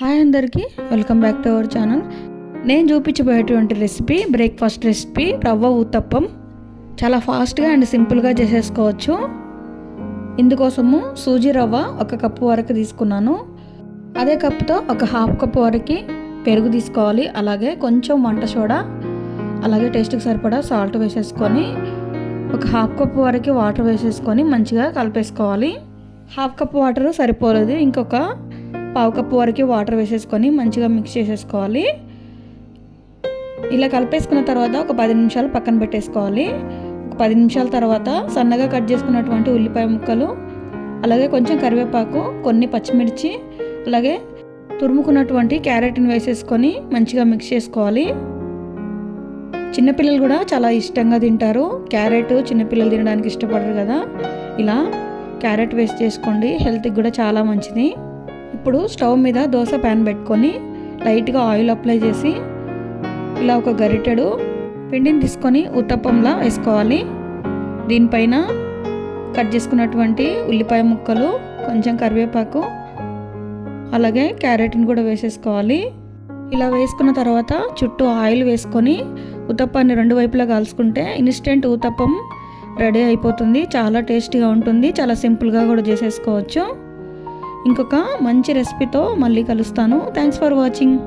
Hi అందరికీ welcome back to our channel. నేను చూపించబోయేటువంటి రెసిపీ బ్రేక్ఫాస్ట్ రెసిపీ రవ్వ ఉత్తప్పం చాలా ఫాస్ట్గా అండ్ సింపుల్గా చేసేసుకోవచ్చు. ఇందుకోసము సూజీ రవ్వ ఒక కప్పు వరకు తీసుకున్నాను. అదే కప్పుతో ఒక హాఫ్ కప్ వరకు పెరుగు తీసుకోవాలి. అలాగే కొంచెం వంట సోడా అలాగే టేస్ట్కి సరిపడా సాల్ట్ వేసేసుకొని ఒక హాఫ్ కప్ వరకు వాటర్ వేసేసుకొని మంచిగా కలిపేసుకోవాలి. హాఫ్ కప్ వాటర్ సరిపోలేదు. ఇంకొక పావు కప్పు వరకు వాటర్ వేసేసుకొని మంచిగా మిక్స్ చేసేసుకోవాలి. ఇలా కలిపేసుకున్న తర్వాత ఒక పది నిమిషాలు పక్కన పెట్టేసుకోవాలి. ఒక పది నిమిషాల తర్వాత సన్నగా కట్ చేసుకున్నటువంటి ఉల్లిపాయ ముక్కలు అలాగే కొంచెం కరివేపాకు కొన్ని పచ్చిమిర్చి అలాగే తురుముకున్నటువంటి క్యారెట్ని వేసేసుకొని మంచిగా మిక్స్ చేసుకోవాలి. చిన్నపిల్లలు కూడా చాలా ఇష్టంగా తింటారు. క్యారెట్ చిన్నపిల్లలు తినడానికి ఇష్టపడరు కదా. ఇలా క్యారెట్ వేస్ట్ చేసుకోండి. హెల్త్కి కూడా చాలా మంచిది. ఇప్పుడు స్టవ్ మీద దోశ ప్యాన్ పెట్టుకొని లైట్గా ఆయిల్ అప్లై చేసి ఇలా ఒక గరిటెడు పిండిని తీసుకొని ఉత్తప్పంలా వేసుకోవాలి. దీనిపైన కట్ చేసుకున్నటువంటి ఉల్లిపాయ ముక్కలు కొంచెం కరివేపాకు అలాగే క్యారెట్ని కూడా వేసేసుకోవాలి. ఇలా వేసుకున్న తర్వాత చుట్టూ ఆయిల్ వేసుకొని ఉతప్పాన్ని రెండు వైపులా కాల్చుకుంటే ఇన్స్టెంట్ ఉత్తప్పం రెడీ అయిపోతుంది. చాలా టేస్టీగా ఉంటుంది. చాలా సింపుల్గా కూడా చేసేసుకోవచ్చు. ఇంకొక మంచి రెసిపీతో మళ్ళీ కలుస్తాను. Thanks for watching